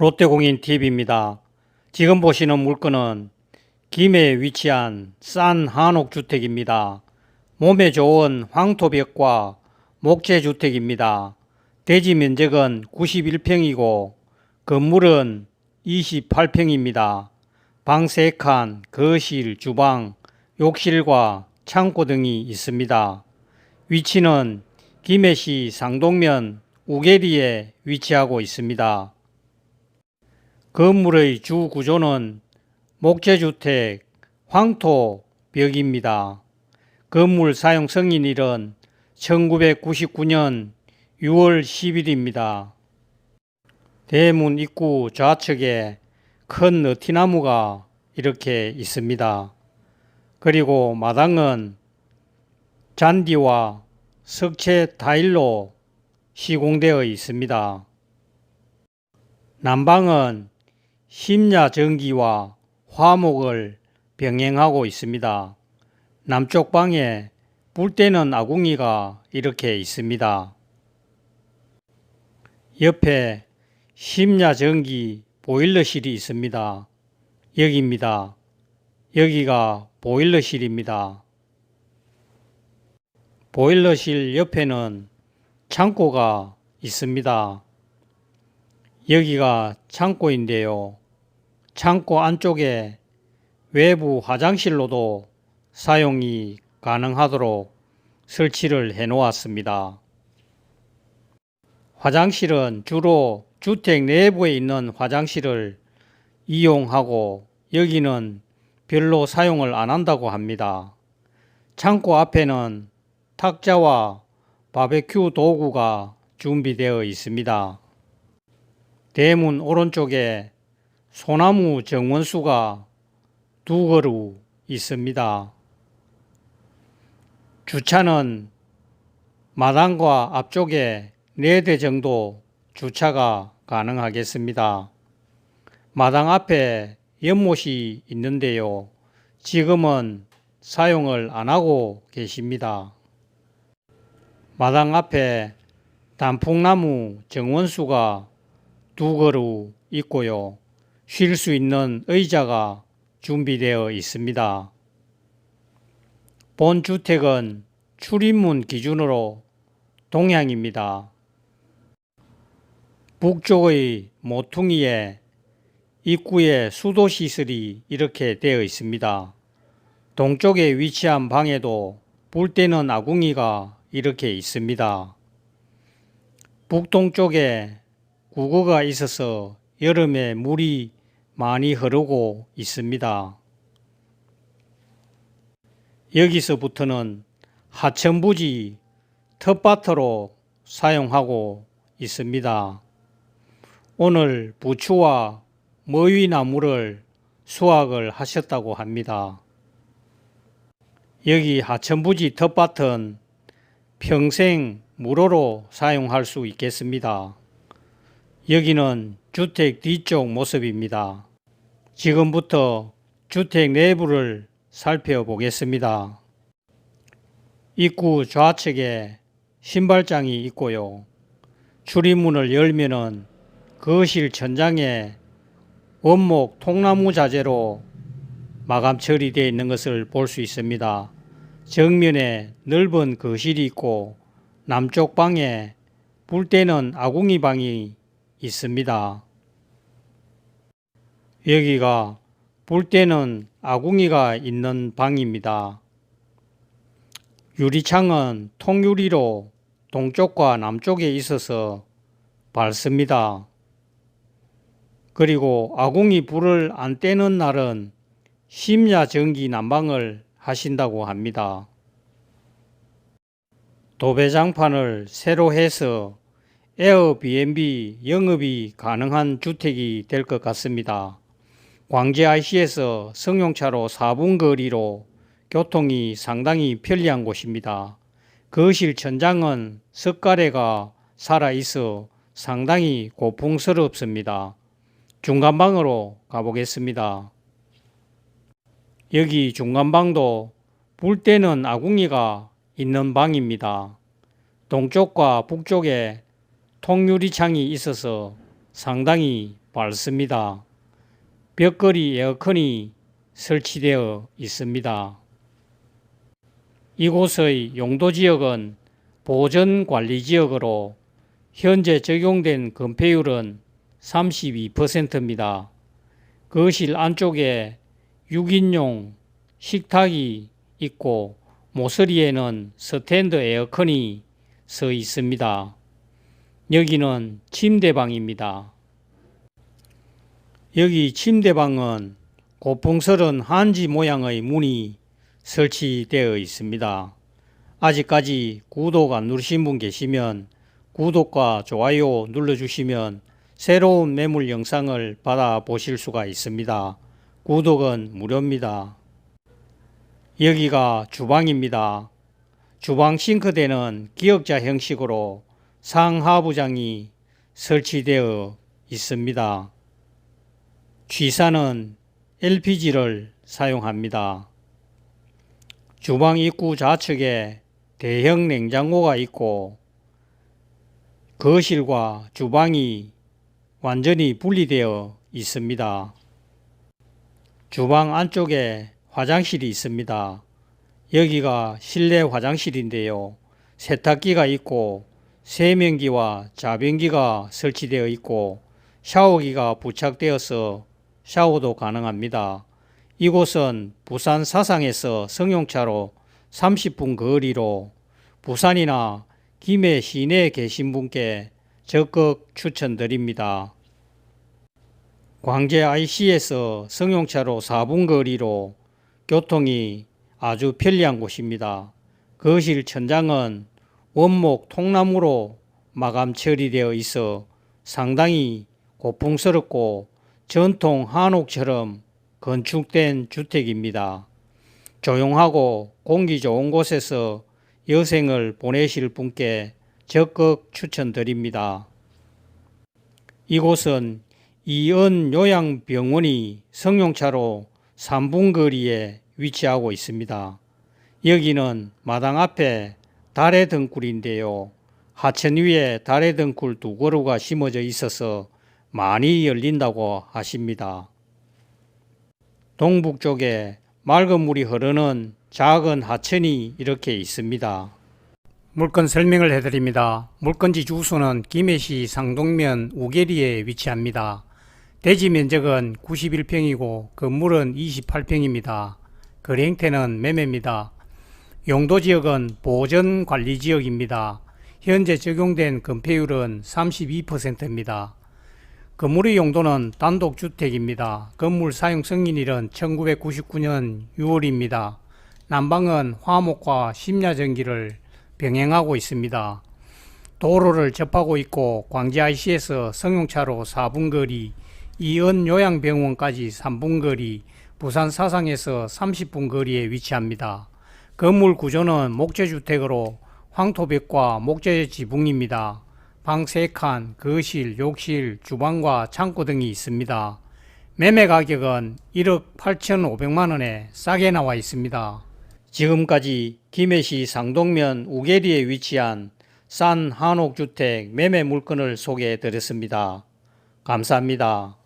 롯데공인TV입니다. 지금 보시는 물건은 김해에 위치한 싼 한옥주택입니다. 몸에 좋은 황토벽과 목재주택입니다. 대지 면적은 91평이고 건물은 28평입니다. 방 3칸, 거실, 주방, 욕실과 창고 등이 있습니다. 위치는 김해시 상동면 우계리에 위치하고 있습니다. 건물의 주 구조는 목재주택, 황토 벽입니다. 건물 사용 승인일은 1999년 6월 10일입니다. 대문 입구 좌측에 큰 느티나무가 이렇게 있습니다. 그리고 마당은 잔디와 석체 타일로 시공되어 있습니다. 난방은 심야 전기와 화목을 병행하고 있습니다. 남쪽 방에 불 때는 아궁이가 이렇게 있습니다. 옆에 심야 전기 보일러실이 있습니다. 여기입니다. 여기가 보일러실입니다. 보일러실 옆에는 창고가 있습니다. 여기가 창고인데요. 창고 안쪽에 외부 화장실로도 사용이 가능하도록 설치를 해 놓았습니다. 화장실은 주로 주택 내부에 있는 화장실을 이용하고 여기는 별로 사용을 안 한다고 합니다. 창고 앞에는 탁자와 바베큐 도구가 준비되어 있습니다. 대문 오른쪽에 소나무 정원수가 두 그루 있습니다. 주차는 마당과 앞쪽에 네 대 정도 주차가 가능하겠습니다. 마당 앞에 연못이 있는데요. 지금은 사용을 안 하고 계십니다. 마당 앞에 단풍나무 정원수가 두 그루 있고요. 쉴 수 있는 의자가 준비되어 있습니다. 본 주택은 출입문 기준으로 동향입니다. 북쪽의 모퉁이에 입구에 수도 시설이 이렇게 되어 있습니다. 동쪽에 위치한 방에도 불 때는 아궁이가 이렇게 있습니다. 북동쪽에 구거가 있어서 여름에 물이 많이 흐르고 있습니다. 여기서부터는 하천부지 텃밭으로 사용하고 있습니다. 오늘 부추와 머위나무를 수확을 하셨다고 합니다. 여기 하천부지 텃밭은 평생 무료로 사용할 수 있겠습니다. 여기는 주택 뒤쪽 모습입니다. 지금부터 주택 내부를 살펴보겠습니다. 입구 좌측에 신발장이 있고요. 출입문을 열면은 거실 천장에 원목 통나무 자재로 마감 처리되어 있는 것을 볼 수 있습니다. 정면에 넓은 거실이 있고 남쪽 방에 불 때는 아궁이 방이 있습니다. 여기가 불 때는 아궁이가 있는 방입니다. 유리창은 통유리로 동쪽과 남쪽에 있어서 밝습니다. 그리고 아궁이 불을 안 떼는 날은 심야 전기 난방을 하신다고 합니다. 도배장판을 새로 해서 에어비앤비 영업이 가능한 주택이 될 것 같습니다. 광주 IC에서 승용차로 4분 거리로 교통이 상당히 편리한 곳입니다. 거실 천장은 석가래가 살아있어 상당히 고풍스럽습니다. 중간방으로 가보겠습니다. 여기 중간방도 불 때는 아궁이가 있는 방입니다. 동쪽과 북쪽에 통유리창이 있어서 상당히 밝습니다. 벽걸이 에어컨이 설치되어 있습니다. 이곳의 용도 지역은 보전 관리 지역으로 현재 적용된 건폐율은 32%입니다. 거실 안쪽에 6인용 식탁이 있고 모서리에는 스탠드 에어컨이 서 있습니다. 여기는 침대방입니다. 여기 침대방은 고풍스런 한지 모양의 문이 설치되어 있습니다. 아직까지 구독 안 누르신 분 계시면 구독과 좋아요 눌러주시면 새로운 매물 영상을 받아보실 수가 있습니다. 구독은 무료입니다. 여기가 주방입니다. 주방 싱크대는 기역자 형식으로 상하부장이 설치되어 있습니다. 취사는 LPG를 사용합니다. 주방 입구 좌측에 대형 냉장고가 있고 거실과 주방이 완전히 분리되어 있습니다. 주방 안쪽에 화장실이 있습니다. 여기가 실내 화장실인데요. 세탁기가 있고 세면기와 자변기가 설치되어 있고 샤워기가 부착되어서 샤워도 가능합니다. 이곳은 부산 사상에서 성용차로 30분 거리로 부산이나 김해 시내에 계신 분께 적극 추천드립니다. 광재 IC에서 성용차로 4분 거리로 교통이 아주 편리한 곳입니다. 거실 천장은 원목 통나무로 마감 처리되어 있어 상당히 고풍스럽고 전통 한옥처럼 건축된 주택입니다. 조용하고 공기 좋은 곳에서 여생을 보내실 분께 적극 추천드립니다. 이곳은 이은 요양병원이 성용차로 3분 거리에 위치하고 있습니다. 여기는 마당 앞에 달의 등굴인데요. 하천 위에 달의 등굴 두 그루가 심어져 있어서 많이 열린다고 하십니다. 동북 쪽에 맑은 물이 흐르는 작은 하천이 이렇게 있습니다. 물건 설명을 해드립니다. 물건지 주소는 김해시 상동면 우계리에 위치합니다. 대지 면적은 91평이고 건물은 28평입니다. 거래 형태는 매매입니다. 용도 지역은 보전 관리 지역입니다. 현재 적용된 건폐율은 32%입니다. 건물의 용도는 단독주택입니다. 건물 사용 승인일은 1999년 6월입니다. 난방은 화목과 심야전기를 병행하고 있습니다. 도로를 접하고 있고 광주 IC에서 성용차로 4분 거리, 이은 요양병원까지 3분 거리, 부산 사상에서 30분 거리에 위치합니다. 건물 구조는 목재주택으로 황토벽과 목재 지붕입니다. 방 3칸, 거실, 욕실, 주방과 창고 등이 있습니다. 매매 가격은 1억 8천5백만 원에 싸게 나와 있습니다. 지금까지 김해시 상동면 우계리에 위치한 싼 한옥주택 매매 물건을 소개해 드렸습니다. 감사합니다.